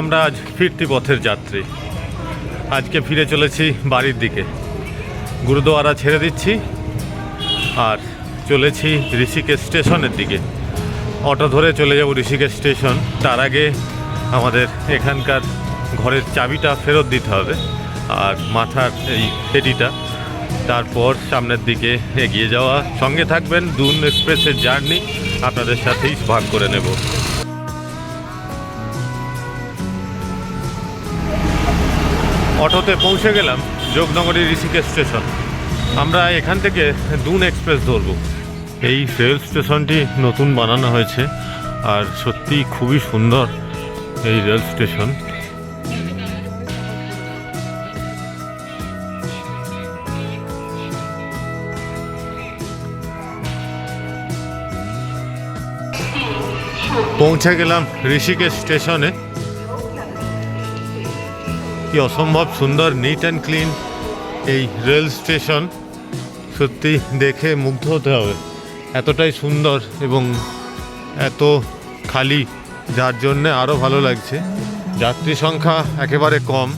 আমরা আজ ফিরতি পথের যাত্রী। আজকে ফিরে চলেছি বাড়ির দিকে। গুরুদুয়ারা ছেড়ে দিচ্ছি আর চলেছি ঋষিকেশ স্টেশনের দিকে। অটো ধরে চলে যাব ঋষিকেশ স্টেশন। তার আগে আমাদের এখানকার ঘরের চাবিটা ফেরত দিতে হবে আর মাথার এই ফেরিটা তারপর সামনের দিকে এগিয়ে যাওয়া। সঙ্গে থাকবেন দুন এক্সপ্রেসের জার্নি। আপনাদের সাথেই ভাগ করে নেব। অটোতে পৌঁছে গেলাম যোগনগরী ঋষিকেশ স্টেশন। আমরা এখান থেকে দুন এক্সপ্রেস ধরব। এই রেল স্টেশনটি নতুন বানানো হয়েছে আর সত্যি খুবই সুন্দর এই রেল স্টেশন। পৌঁছে গেলাম ঋষিকেশ স্টেশনে। কি অসম্ভব সুন্দর নিট অ্যান্ড ক্লিন এই রেল স্টেশন সত্যি দেখে মুগ্ধ হতে হবে। এতটাই সুন্দর এবং এত খালি, যার জন্যে আরও ভালো লাগছে। যাত্রী সংখ্যা একেবারে কম।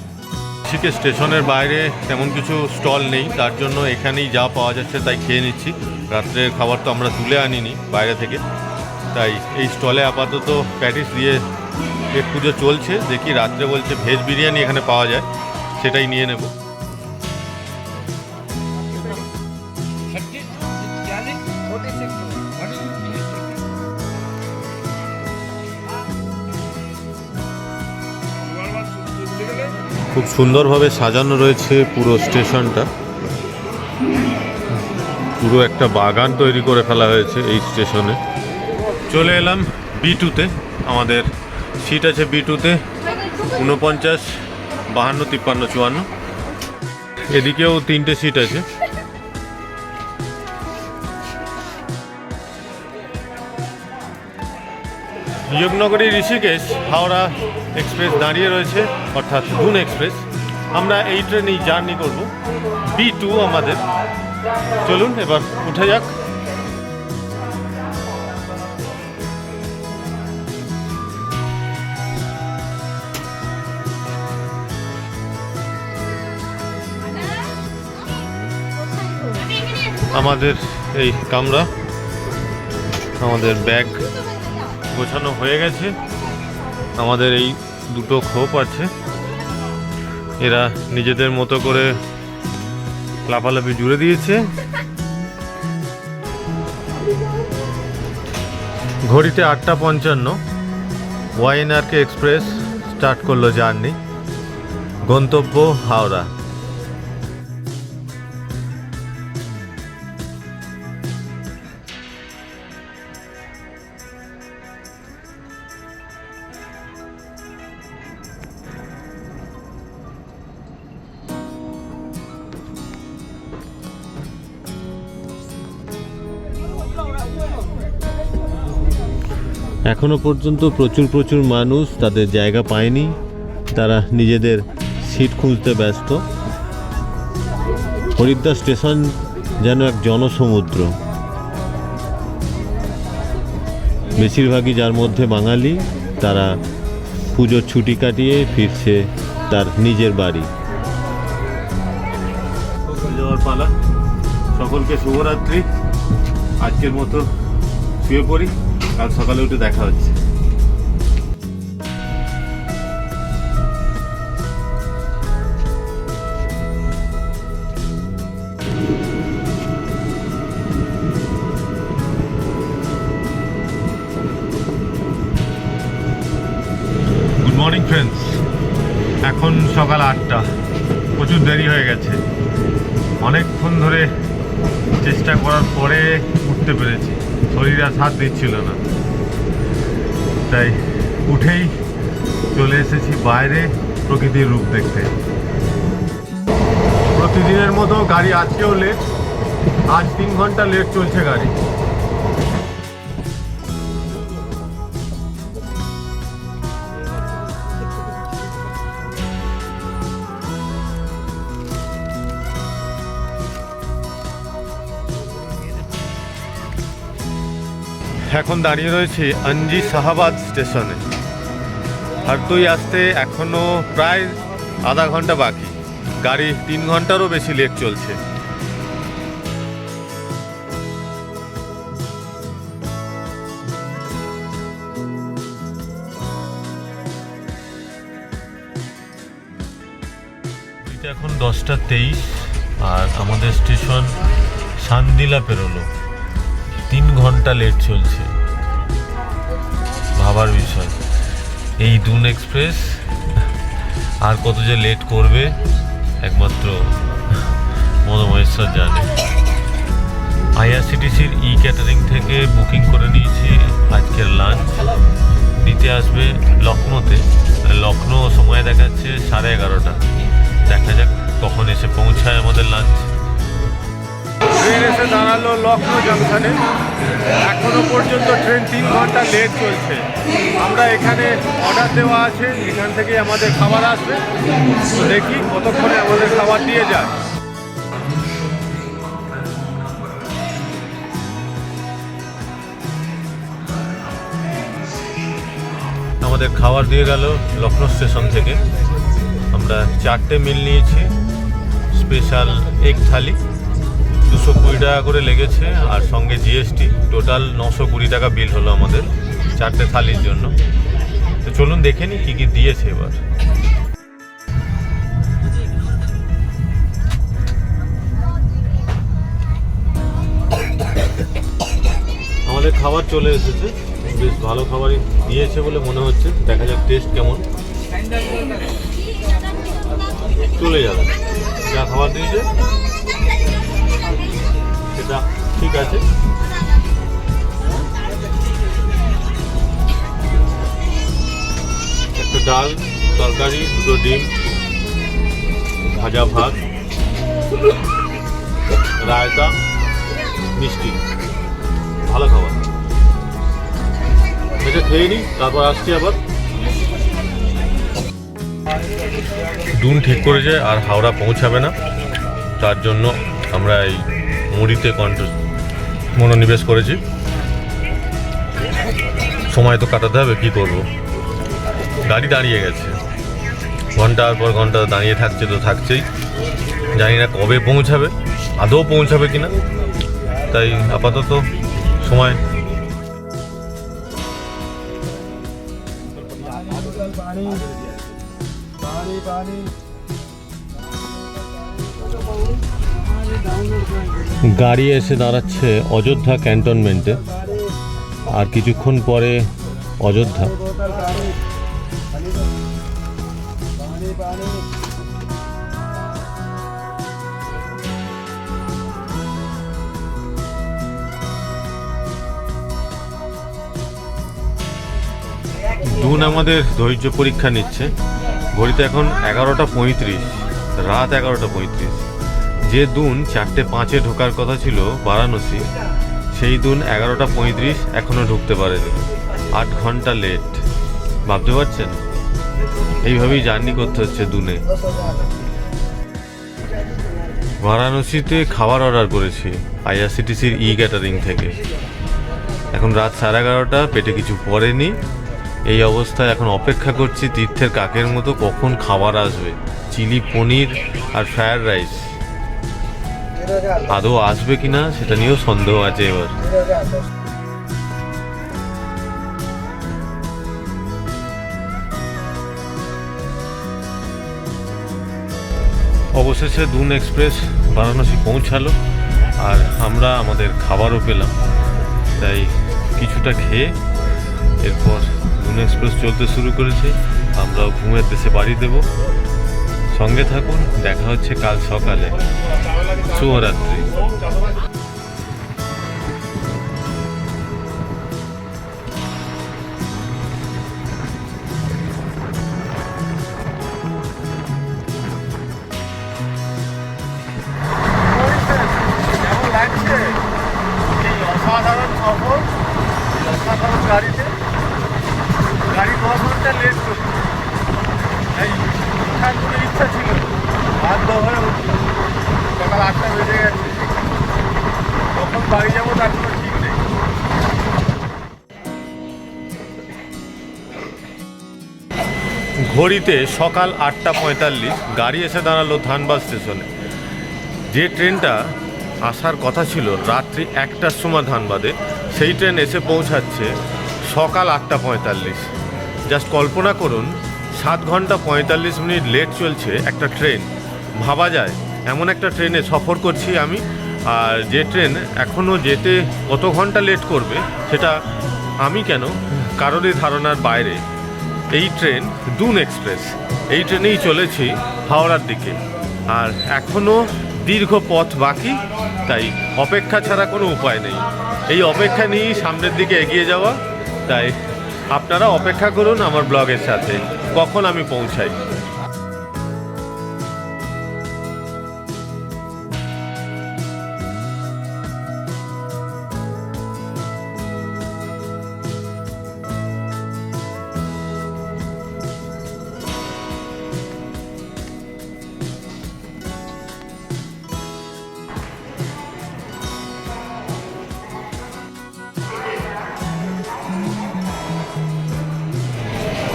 ঋষিকেশ স্টেশনের বাইরে তেমন কিছু স্টল নেই, তার জন্য এখানেই যা পাওয়া যাচ্ছে তাই খেয়ে নিচ্ছি। রাত্রের খাবার তো আমরা তুলে আনিনি বাইরে থেকে। তাই এই স্টলে আপাতত প্যাটিস দিয়ে যে পুজো চলছে, দেখি রাত্রে বলছে ভেজ বিরিয়ানি এখানে পাওয়া যায়, সেটাই নিয়ে নেব। খুব সুন্দরভাবে সাজানো রয়েছে পুরো স্টেশনটা। পুরো একটা বাগান তৈরি করে ফেলা হয়েছে এই স্টেশনে। চলে এলাম বি টুতে আমাদের সিট আছে বি টুতে উনপঞ্চাশ বাহান্ন, তিপ্পান্ন, চুয়ান্ন। এদিকেও তিনটে সিট আছে। যোগনগরী ঋষিকেশ, হাওড়া এক্সপ্রেস দাঁড়িয়ে রয়েছে, অর্থাৎ ধুন এক্সপ্রেস। আমরা এই ট্রেনেই জার্নি করব। বি টু আমাদের। চলুন, এবার উঠে যাক। আমাদের এই কামরা, আমাদের ব্যাগ গোছানো হয়ে গেছে। আমাদের এই দুটো খোপ আছে। এরা নিজেদের মতো করে লাফালাফি জুড়ে দিয়েছে। ঘড়িতে আটটা পঞ্চান্ন। Y N R K express start করল জার্নি। গন্তব্য হাওড়া। এখনও পর্যন্ত প্রচুর প্রচুর মানুষ তাদের জায়গা পায়নি। তারা নিজেদের সিট খুঁজতে ব্যস্ত। হরিদ্বার স্টেশন যেন এক জনসমুদ্র। বেশিরভাগই যার মধ্যে বাঙালি, তারা পুজোর ছুটি কাটিয়ে ফিরছে তার নিজের বাড়ি। সকলকে শুভরাত্রি। আজকের মতো শুয়ে পড়ি। কাল সকালে উঠে দেখা হচ্ছে। মর্নিং ফ্রেন্ডস এখন সকাল আটটা। প্রচুর দেরি হয়ে গেছে। অনেকক্ষণ ধরে চেষ্টা করার পরে উঠতে পেরেছি। শরীর আর সাথ দিচ্ছিল না। তাই উঠেই চলে এসেছি বাইরে প্রকৃতির রূপ দেখতে। প্রতিদিনের মতো গাড়ি আজকেও লেট আজ তিন ঘণ্টা লেট চলছে গাড়ি। এখন দাঁড়িয়ে রয়েছে অঞ্জি শাহাবাদ স্টেশনে। হারদই আসতে এখনও প্রায় আধা ঘণ্টা বাকি। গাড়ি তিন ঘন্টারও বেশি লেট চলছে। এখন দশটা তেইশ, আর আমাদের স্টেশন সান্দিলা পেরোলো। তিন ঘণ্টা লেট চলছে। ভাবার বিষয়। এই দুন এক্সপ্রেস আর কত যে লেট করবে, একমাত্র মনোমহেশ্বর জানে। আইআরসিটিসির ই ক্যাটারিং থেকে বুকিং করে নিয়েছি আজকের লাঞ্চ দিতে আসবে লখনৌতে। লখনৌ সময় দেখাচ্ছে সাড়ে এগারোটা। দেখা যাক কখন এসে পৌঁছায় আমাদের লাঞ্চ ট্রেন এসে দাঁড়াল লখনৌ জংশনে। এখনও পর্যন্ত ট্রেন তিন ঘণ্টা লেট চলছে। আমরা এখানে অর্ডার দেওয়া আছে, এখান থেকে আমাদের খাবার আসবে। দেখি কতক্ষণে আমাদের খাবার দিয়ে যায়। আমাদের খাবার দিয়ে গেল লখনৌ স্টেশন থেকে। আমরা চারটে মিল নিয়েছি। Special egg thali. দুশো কুড়ি টাকা করে লেগেছে, আর সঙ্গে জিএসটি টোটাল নশো কুড়ি টাকা বিল হলো আমাদের, চারটে থালির জন্য। তো চলুন দেখে নিই কী কী দিয়েছে এবার। আমাদের খাবার চলে এসেছে, বেশ ভালো খাবারই দিয়েছে বলে মনে হচ্ছে। দেখা যাক টেস্ট কেমন। চলে যাবে। যা খাবার দিয়েছে সেটা ঠিক আছে। একটা ডাল, তরকারি, দুটো ডিম, ভাজা ভাত, রায়তা, মিষ্টি, ভালো খাবার। এটা খেয়ে নিই তারপর আসছি আবার। দুন ঠিক করেছে, আর হাওড়া পৌঁছাবে না। তার জন্য আমরা এই মুড়িতে কন্ট মনোনিবেশ করেছি। সময় তো কাটাতে হবে, কী করব? গাড়ি দাঁড়িয়ে গেছে। ঘণ্টার পর ঘণ্টা দাঁড়িয়ে থাকছে তো থাকছেই। জানি না কবে পৌঁছাবে, আদৌ পৌঁছাবে কিনা। তাই আপাতত সময় গাড়ি এসে দাঁড়াচ্ছে অযোধ্যা ক্যান্টনমেন্টে। আর কিছুক্ষণ পরে অযোধ্যা। দুন আমাদের ধৈর্য পরীক্ষা নিচ্ছে। ঘড়িতে এখন এগারোটা পঁয়ত্রিশ, রাত এগারোটা পঁয়ত্রিশ। যে দুন চারটে পাঁচে ঢোকার কথা ছিল বারাণসী, সেই দুন এগারোটা পঁয়ত্রিশ এখনও ঢুকতে পারেনি। আট ঘণ্টা লেট। ভাবতে পারছেন? এইভাবেই জার্নি করতে হচ্ছে দুনে। বারাণসীতে খাবার অর্ডার করেছি, আইআরসিটিসির ই ক্যাটারিং থেকে। এখন রাত সাড়ে এগারোটা, পেটে কিছু পড়েনি। এই অবস্থায় এখন অপেক্ষা করছি তীর্থের কাকের মতো কখন খাবার আসবে। চিলি পনির আর ফ্রায়েড রাইস। আদৌ আসবে কিনা সেটা নিয়েও সন্দেহ আছে এবার। অবশেষে দুন এক্সপ্রেস বারাণসী পৌঁছালো আর আমরা আমাদের খাবারও পেলাম। তাই কিছুটা খেয়ে এরপর দুন এক্সপ্রেস চলতে শুরু করেছে। আমরাও ঘুমের দেশে বাড়ি দেব। সঙ্গে থাকুন, দেখা হচ্ছে কাল সকালে। শুভরাত্রি অসাধারণ সফর অসাধারণ গাড়িতে গাড়ি দশ ঘণ্টা লেট করছে এই ইচ্ছা ছিল বাধ্য হয়ে আটটা বেজে গেছে। কখন বাড়ি যাব তার কোনো ঠিক নেই। ঘড়িতে সকাল আটটা পঁয়তাল্লিশ, গাড়ি এসে দাঁড়াল ধানবাদ স্টেশনে। যে ট্রেনটা আসার কথা ছিল রাত্রি একটার সময় ধানবাদে, সেই ট্রেন এসে পৌঁছাচ্ছে সকাল আটটা পঁয়তাল্লিশ। জাস্ট কল্পনা করুন, সাত ঘণ্টা পঁয়তাল্লিশ মিনিট লেট চলছে একটা ট্রেন। ভাবা যায় এমন একটা ট্রেনে সফর করছি আমি, আর যে ট্রেন এখনও যেতে কত ঘণ্টা লেট করবে সেটা আমি কেন? কারোরই ধারণার বাইরে। এই ট্রেন দুন এক্সপ্রেস। এই ট্রেনেই চলেছি হাওড়ার দিকে। আর এখনও দীর্ঘ পথ বাকি, তাই অপেক্ষা ছাড়া কোনো উপায় নেই। এই অপেক্ষা নিয়েই সামনের দিকে এগিয়ে যাওয়া। তাই আপনারা অপেক্ষা করুন আমার ব্লগের সাথে। কখন আমি পৌঁছাই?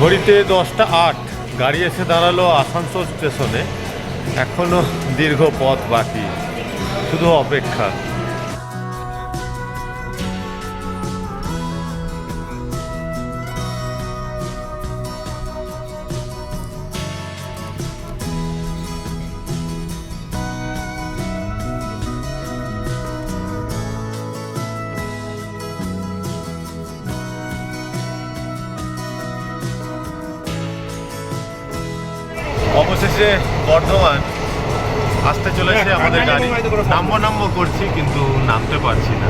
ঘড়িতে দশটা আট গাড়ি এসে দাঁড়াল আসানসোল স্টেশনে। এখনও দীর্ঘ পথ বাকি। শুধু অপেক্ষা। অবশেষে বর্ধমান আসতে চলেছে আমাদের গাড়ি। নামবো নামবো করছি কিন্তু নামতে পারছি না।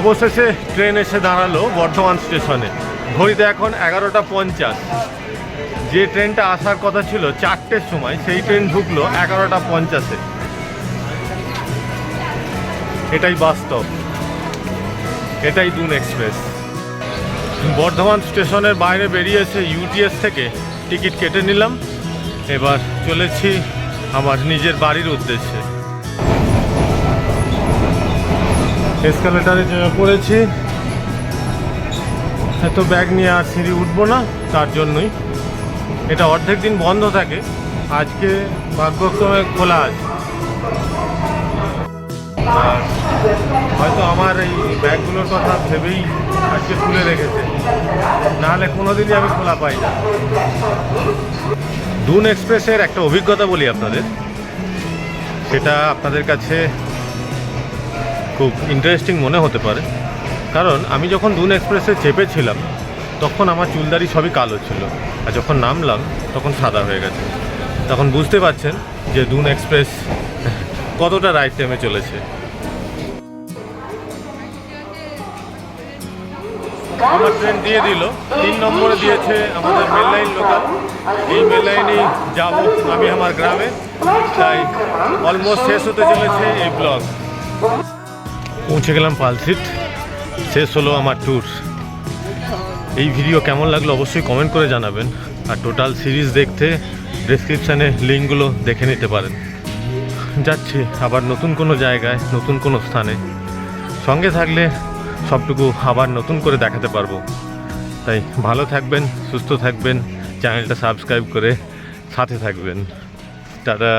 অবশেষে ট্রেন এসে দাঁড়াল বর্ধমান স্টেশনে। ঘড়িতে এখন এগারোটা পঞ্চাশ। যে ট্রেনটা আসার কথা ছিল চারটের সময় সেই ট্রেন ঢুকলো এগারোটা পঞ্চাশে। এটাই বাস্তব। এটাই দুন এক্সপ্রেস। বর্ধমান স্টেশনের বাইরে বেরিয়েছে ইউটিএস থেকে। টিকিট কেটে নিলাম। এবার চলেছি আমার নিজের বাড়ির উদ্দেশ্যে। এসকালেটারে পড়েছি। এত ব্যাগ নিয়ে আর সিঁড়ি উঠবো না, তার জন্যই। এটা অর্ধেক দিন বন্ধ থাকে। আজকে ভাগ্যক্রমে খোলা আছে। হয়তো আমার এই ব্যাগগুলোর কথা ভেবেই আজকে খুলে রেখেছে। নাহলে কোনোদিনই আমি খোলা পাই না। দুন এক্সপ্রেসের একটা অভিজ্ঞতা বলি আপনাদের। সেটা আপনাদের কাছে খুব ইন্টারেস্টিং মনে হতে পারে। কারণ আমি যখন দুন এক্সপ্রেসে চেপেছিলাম, তখন আমার চুলদারি সবই কালো ছিল। আর যখন নামলাম, তখন সাদা হয়ে গেছে। তখন বুঝতে পারছেন যে দুন এক্সপ্রেস কতটা রাইট টাইমে চলেছে। আমার ট্রেন দিয়ে দিল। তিন নম্বরে দিয়েছে আমাদের মেল লাইন লোকাল এই মেল লাইনেই যাব আমি আমার গ্রামে। তাই অলমোস্ট শেষ হতে চলেছে এই ব্লগ পৌঁছে গেলাম পালসিট শেষ হলো আমার ট্যুর এই ভিডিও কেমন লাগল অবশ্যই কমেন্ট করে জানাবেন। আর টোটাল সিরিজ দেখতে ডেসক্রিপশানে লিঙ্কগুলো দেখে নিতে পারেন। যাচ্ছি আবার নতুন কোনো জায়গায়, নতুন কোনো স্থানে। সঙ্গে থাকলে সবটুকু আবার নতুন করে দেখাতে পারব। তাই ভালো থাকবেন, সুস্থ থাকবেন, চ্যানেলটা সাবস্ক্রাইব করে সাথে থাকবেন। টাটা।